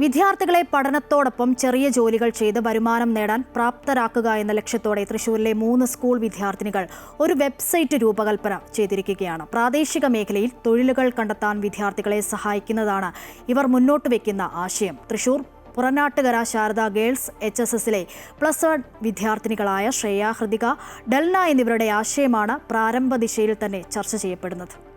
വിദ്യാർത്ഥികളെ പഠനത്തോടൊപ്പം ചെറിയ ജോലികൾ ചെയ്ത് വരുമാനം നേടാൻ പ്രാപ്തരാക്കുക എന്ന ലക്ഷ്യത്തോടെ തൃശൂരിലെ മൂന്ന് സ്കൂൾ വിദ്യാർത്ഥിനികൾ ഒരു വെബ്സൈറ്റ് രൂപകൽപ്പന ചെയ്തിരിക്കുകയാണ്. പ്രാദേശിക മേഖലയിൽ തൊഴിലുകൾ കണ്ടെത്താൻ വിദ്യാർത്ഥികളെ സഹായിക്കുന്നതാണ് ഇവർ മുന്നോട്ട് വയ്ക്കുന്ന ആശയം. Thrissur Puranattukara Sharada girls H S എസിലെ പ്ലസ് വൺ വിദ്യാർത്ഥിനികളായ ശ്രേയ ഹൃതിക ഡൽന എന്നിവരുടെ ആശയമാണ് പ്രാരംഭ ദിശയിൽ തന്നെ ചർച്ച ചെയ്യപ്പെടുന്നത്.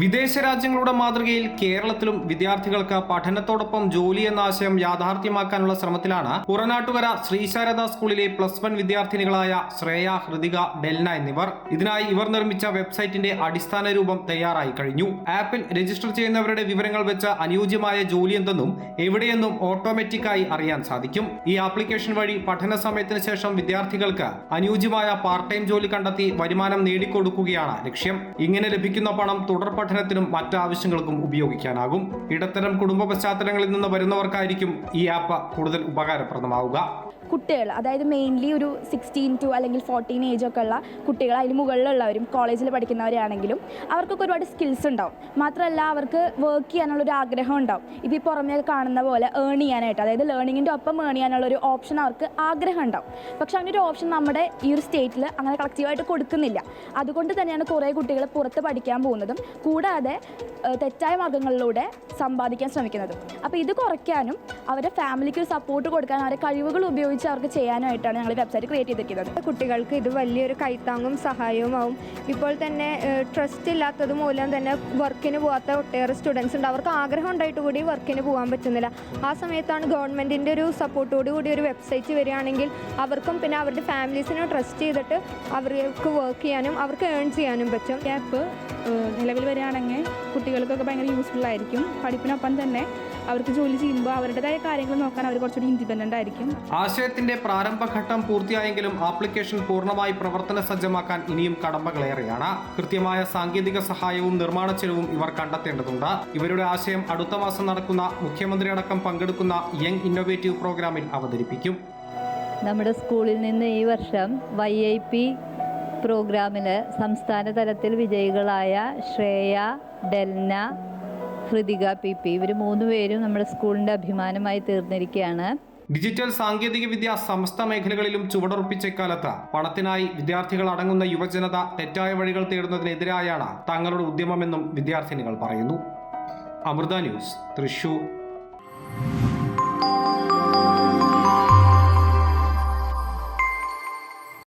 വിദേശ രാജ്യങ്ങളുടെ മാതൃകയിൽ കേരളത്തിലും വിദ്യാർത്ഥികൾക്ക് പഠനത്തോടൊപ്പം ജോലി എന്ന ആശയം യാഥാർത്ഥ്യമാക്കാനുള്ള ശ്രമത്തിലാണ് പുറനാട്ടുകര ശ്രീശാരദ സ്കൂളിലെ പ്ലസ് വൺ വിദ്യാർത്ഥിനികളായ ശ്രേയ ഹൃതിക ഡെൽന എന്നിവർ. ഇതിനായി ഇവർ നിർമ്മിച്ച വെബ്സൈറ്റിന്റെ അടിസ്ഥാന രൂപം തയ്യാറായി കഴിഞ്ഞു. ആപ്പിൽ രജിസ്റ്റർ ചെയ്യുന്നവരുടെ വിവരങ്ങൾ വെച്ച് അനുയോജ്യമായ ജോലി എന്തെന്നും എവിടെയെന്നും ഓട്ടോമാറ്റിക്കായി അറിയാൻ സാധിക്കും. ഈ ആപ്ലിക്കേഷൻ വഴി പഠന സമയത്തിന് ശേഷം വിദ്യാർത്ഥികൾക്ക് അനുയോജ്യമായ പാർട്ട് ടൈം ജോലി കണ്ടെത്തി വരുമാനം നേടിക്കൊടുക്കുകയാണ് ലക്ഷ്യം. ഇങ്ങനെ ലഭിക്കുന്ന പണം തുടർ പഠനത്തിനും മറ്റു ആവശ്യങ്ങൾക്കും ഉപയോഗിക്കാനാകും. ഇടത്തരം കുടുംബ പശ്ചാത്തലങ്ങളിൽ നിന്ന് വരുന്നവർക്കായിരിക്കും ഈ ആപ്പ് കൂടുതൽ ഉപകാരപ്രദമാവുക. കുട്ടികൾ അതായത് മെയിൻലി ഒരു സിക്സ്റ്റീൻ ടു അല്ലെങ്കിൽ ഫോർട്ടീൻ ഏജ് ഒക്കെ ഉള്ള കുട്ടികൾ അതിന് മുകളിലുള്ളവരും കോളേജിൽ പഠിക്കുന്നവരാണെങ്കിലും അവർക്കൊക്കെ ഒരുപാട് സ്കിൽസ് ഉണ്ടാവും. മാത്രമല്ല അവർക്ക് വർക്ക് ചെയ്യാനുള്ള ഒരു ആഗ്രഹം ഉണ്ടാവും. ഈ പുറമേ കാണുന്ന പോലെ ഏൺ ചെയ്യാനായിട്ട് അതായത് ലേണിങ്ങിന്റെ ഒപ്പം ഏൺ ചെയ്യാനുള്ള ഒരു ഓപ്ഷൻ അവർക്ക് ആഗ്രഹം ഉണ്ടാവും. പക്ഷെ അങ്ങനെ ഒരു ഓപ്ഷൻ നമ്മുടെ ഈ ഒരു സ്റ്റേറ്റിൽ അങ്ങനെ കളക്റ്റീവായിട്ട് കൊടുക്കുന്നില്ല. അതുകൊണ്ട് തന്നെയാണ് കുറേ കുട്ടികൾ പുറത്ത് പഠിക്കാൻ പോകുന്നതും കൂടാതെ തെറ്റായ മാർഗങ്ങളിലൂടെ സമ്പാദിക്കാൻ ശ്രമിക്കുന്നത്. അപ്പോൾ ഇത് കുറയ്ക്കാനും അവരുടെ ഫാമിലിക്ക് ഒരു സപ്പോർട്ട് കൊടുക്കാനും അവരുടെ കഴിവുകൾ ഉപയോഗിച്ച് അവർക്ക് ചെയ്യാനായിട്ടാണ് ഞങ്ങൾ വെബ്സൈറ്റ് ക്രിയേറ്റ് ചെയ്തിരിക്കുന്നത്. കുട്ടികൾക്ക് ഇത് വലിയൊരു കൈത്താങ്ങും സഹായവുമാവും ഇപ്പോൾ തന്നെ ട്രസ്റ്റ് ഇല്ലാത്തത് മൂലം തന്നെ വർക്കിന് പോകാത്ത ഒട്ടേറെ സ്റ്റുഡൻസ് ഉണ്ട്. അവർക്ക് ആഗ്രഹം ഉണ്ടായിട്ട് കൂടി വർക്കിന് പോകാൻ പറ്റുന്നില്ല. ആ സമയത്താണ് ഗവൺമെന്റിന്റെ ഒരു സപ്പോർട്ടോട് കൂടി ഒരു വെബ്സൈറ്റ് വരികയാണെങ്കിൽ അവർക്കും പിന്നെ അവരുടെ ഫാമിലീസിനെ ട്രസ്റ്റ് ചെയ്തിട്ട് അവർക്ക് വർക്ക് ചെയ്യാനും അവർക്ക് ഏൺ ചെയ്യാനും പറ്റും. ആപ്പ് നിലവിൽ വരികയാണെങ്കിൽ കുട്ടികൾക്കൊക്കെ ഭയങ്കര യൂസ്ഫുൾ ആയിരിക്കും. പഠിപ്പിനൊപ്പം തന്നെ അവർക്ക് ജോലി ചെയ്യുമ്പോൾ അവരുടേതായ കാര്യങ്ങൾ നോക്കാൻ അവർ കുറച്ചുകൂടി ഇൻഡിപെൻഡന്റ് ആയിരിക്കും. ആശയത്തിന്റെ പ്രാരംഭഘട്ടം പൂർത്തിയായെങ്കിലും ആപ്ലിക്കേഷൻ പൂർണമായി പ്രവർത്തന സജ്ജമാക്കാൻ ഇനിയും കടമ്പകളേറെയാണ്. കൃത്യമായ സാങ്കേതിക സഹായവും നിർമ്മാണ ചെലവും ഇവർ കണ്ടെത്തേണ്ടതുണ്ട്. ഇവരുടെ ആശയം അടുത്ത മാസം നടക്കുന്ന മുഖ്യമന്ത്രി അടക്കം പങ്കെടുക്കുന്ന യങ് ഇന്നോവേറ്റീവ് പ്രോഗ്രാമിൽ അവതരിപ്പിക്കും. നമ്മുടെ സ്കൂളിൽ നിന്ന് ഈ വർഷം വൈ ഐ പി പ്രോഗ്രാമിൽ സംസ്ഥാന തലത്തിൽ വിജയികളായ ശ്രേയ ഡെൽന ഹൃതിക പി പി. ഇവർ പേരും നമ്മുടെ സ്കൂളിന്റെ അഭിമാനമായി തീർന്നിരിക്കുകയാണ് ഡിജിറ്റൽ സാങ്കേതിക വിദ്യ സമസ്ത മേഖലകളിലും ചുവടുറപ്പിച്ച ഇക്കാലത്ത് പണത്തിനായി വിദ്യാർത്ഥികൾ അടങ്ങുന്ന യുവജനത തെറ്റായ വഴികൾ തേടുന്നതിനെതിരായാണ് തങ്ങളുടെ ഉദ്യമമെന്നും വിദ്യാർത്ഥിനികൾ പറയുന്നു. അമൃത ന്യൂസ് തൃശൂർ.